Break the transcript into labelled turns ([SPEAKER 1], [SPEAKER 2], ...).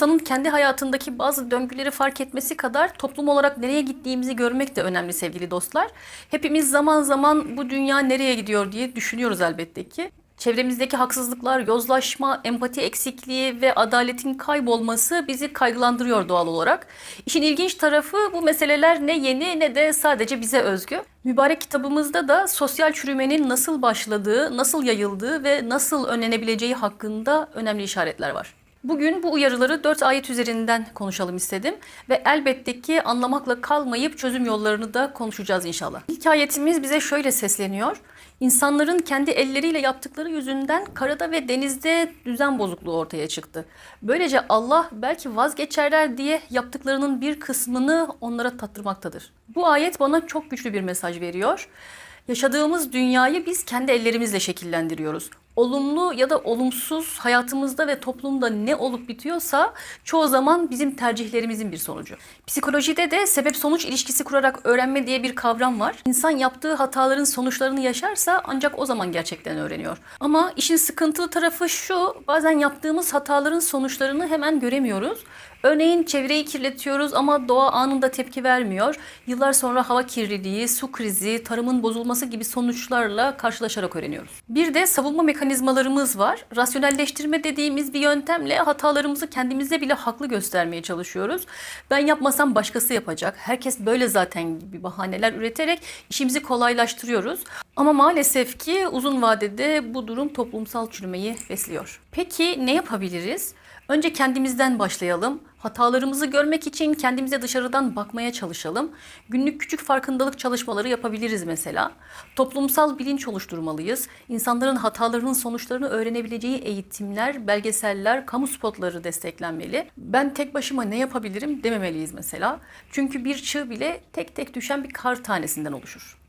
[SPEAKER 1] İnsanın kendi hayatındaki bazı döngüleri fark etmesi kadar toplum olarak nereye gittiğimizi görmek de önemli sevgili dostlar. Hepimiz zaman zaman bu dünya nereye gidiyor diye düşünüyoruz elbette ki. Çevremizdeki haksızlıklar, yozlaşma, empati eksikliği ve adaletin kaybolması bizi kaygılandırıyor doğal olarak. İşin ilginç tarafı bu meseleler ne yeni ne de sadece bize özgü. Mübarek kitabımızda da sosyal çürümenin nasıl başladığı, nasıl yayıldığı ve nasıl önlenebileceği hakkında önemli işaretler var. Bugün bu uyarıları dört ayet üzerinden konuşalım istedim ve elbette ki anlamakla kalmayıp çözüm yollarını da konuşacağız inşallah. İlk ayetimiz bize şöyle sesleniyor. İnsanların kendi elleriyle yaptıkları yüzünden karada ve denizde düzen bozukluğu ortaya çıktı. Böylece Allah belki vazgeçerler diye yaptıklarının bir kısmını onlara tattırmaktadır. Bu ayet bana çok güçlü bir mesaj veriyor. Yaşadığımız dünyayı biz kendi ellerimizle şekillendiriyoruz. Olumlu ya da olumsuz hayatımızda ve toplumda ne olup bitiyorsa çoğu zaman bizim tercihlerimizin bir sonucu. Psikolojide de sebep sonuç ilişkisi kurarak öğrenme diye bir kavram var. İnsan yaptığı hataların sonuçlarını yaşarsa ancak o zaman gerçekten öğreniyor. Ama işin sıkıntılı tarafı şu, bazen yaptığımız hataların sonuçlarını hemen göremiyoruz. Örneğin çevreyi kirletiyoruz ama doğa anında tepki vermiyor. Yıllar sonra hava kirliliği, su krizi, tarımın bozulması gibi sonuçlarla karşılaşarak öğreniyoruz. Bir de savunma mekanizmalarımız var. Rasyonelleştirme dediğimiz bir yöntemle hatalarımızı kendimize bile haklı göstermeye çalışıyoruz. Ben yapmasam başkası yapacak. Herkes böyle zaten gibi bahaneler üreterek işimizi kolaylaştırıyoruz. Ama maalesef ki uzun vadede bu durum toplumsal çürümeyi besliyor. Peki ne yapabiliriz? Önce kendimizden başlayalım. Hatalarımızı görmek için kendimize dışarıdan bakmaya çalışalım. Günlük küçük farkındalık çalışmaları yapabiliriz mesela. Toplumsal bilinç oluşturmalıyız. İnsanların hatalarının sonuçlarını öğrenebileceği eğitimler, belgeseller, kamu spotları desteklenmeli. Ben tek başıma ne yapabilirim dememeliyiz mesela. Çünkü bir çığ bile tek tek düşen bir kar tanesinden oluşur.